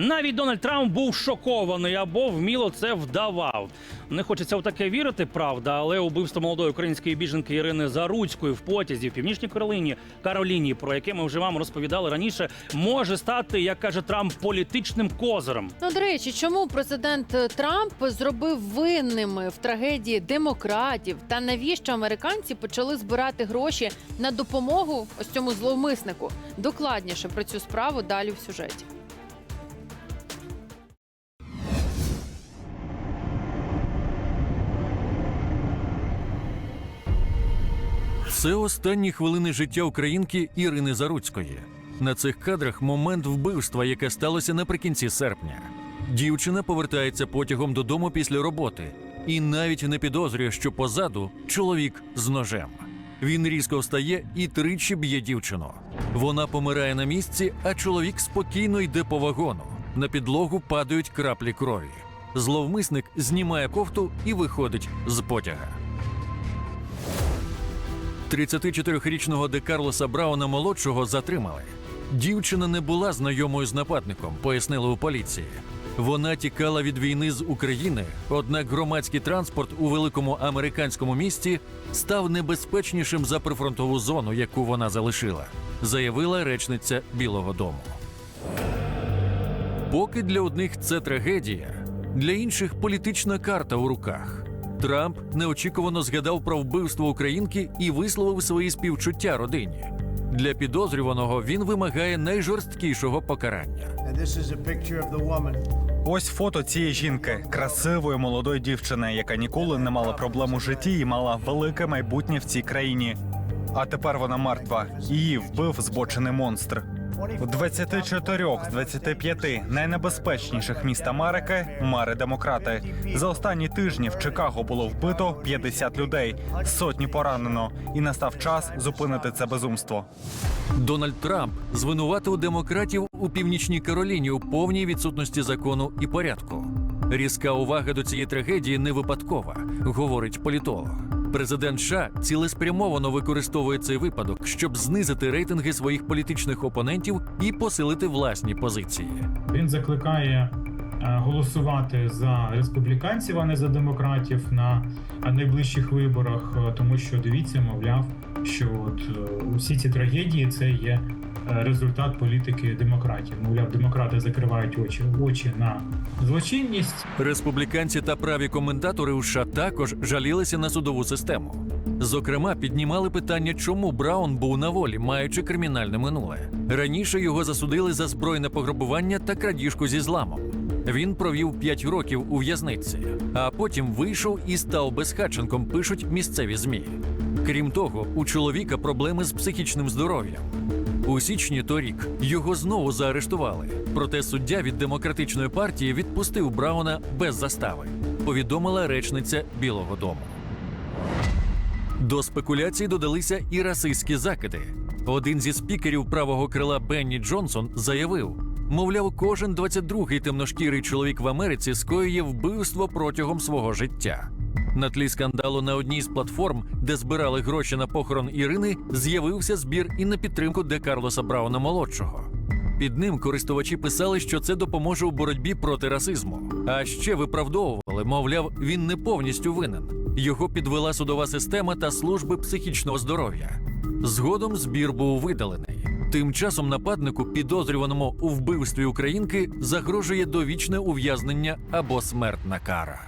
Навіть Дональд Трамп був шокований або вміло це вдавав. Не хочеться в таке вірити, правда, але убивство молодої української біженки Ірини Заруцької в потязі в північній Кароліні Кароліні, про яке ми вже вам розповідали раніше, може стати, як каже Трамп, політичним козирем. Ну, до речі, чому президент Трамп зробив винними в трагедії демократів та навіщо американці почали збирати гроші на допомогу ось цьому зловмиснику? Докладніше про цю справу далі в сюжеті. Це останні хвилини життя українки Ірини Заруцької. На цих кадрах момент вбивства, яке сталося наприкінці серпня. Дівчина повертається потягом додому після роботи і навіть не підозрює, що позаду чоловік з ножем. Він різко встає і тричі б'є дівчину. Вона помирає на місці, а чоловік спокійно йде по вагону. На підлогу падають краплі крові. Зловмисник знімає кофту і виходить з потяга. 34-річного Де Карлоса Брауна молодшого затримали. Дівчина не була знайомою з нападником, пояснили у поліції. Вона тікала від війни з України, однак громадський транспорт у великому американському місті став небезпечнішим за прифронтову зону, яку вона залишила, заявила речниця Білого Дому. Поки для одних це трагедія, для інших політична карта у руках. Трамп неочікувано згадав про вбивство українки і висловив свої співчуття родині. Для підозрюваного він вимагає найжорсткішого покарання. Ось фото цієї жінки, красивої молодої дівчини, яка ніколи не мала проблем у житті і мала велике майбутнє в цій країні. А тепер вона мертва. Її вбив збочений монстр. У 24 з 25 найнебезпечніших міст Америки мари демократи. За останні тижні в Чикаго було вбито 50 людей, сотні поранено, і настав час зупинити це безумство. Дональд Трамп звинуватив демократів у північній Кароліні у повній відсутності закону і порядку. Різка увага до цієї трагедії не випадкова, говорить політолог. Президент США цілеспрямовано використовує цей випадок, щоб знизити рейтинги своїх політичних опонентів і посилити власні позиції. Він закликає е, голосувати за республіканців, а не за демократів на найближчих виборах, е, тому що дивіться, мовляв, що от е, усі ці трагедії це є результат політики демократів. Мовляв, демократи закривають очі очі на злочинність, Республіканці та праві коментатори у США також жалілися на судову систему. Зокрема, піднімали питання, чому Браун був на волі, маючи кримінальне минуле. Раніше його засудили за збройне пограбування та крадіжку зі зламом. Він провів 5 років у в'язниці, а потім вийшов і став безхатченком, пишуть місцеві змі. Крім того, у чоловіка проблеми з психічним здоров'ям. У січні торік його знову заарештували. Проте суддя від демократичної партії відпустив Брауна без застави, повідомила речниця Білого Дому. До спекуляцій додалися і расистські закиди. Один зі спікерів правого крила Бенні Джонсон заявив: мовляв, кожен 22-й темношкірий чоловік в Америці скоює вбивство протягом свого життя. На тлі скандалу на одній з платформ, де збирали гроші на похорон Ірини, з'явився збір і на підтримку Де Карлоса Брауна молодшого. Під ним користувачі писали, що це допоможе у боротьбі проти расизму. А ще виправдовували, мовляв, він не повністю винен. Його підвела судова система та служби психічного здоров'я. Згодом збір був видалений. Тим часом нападнику, підозрюваному у вбивстві українки, загрожує довічне ув'язнення або смертна кара.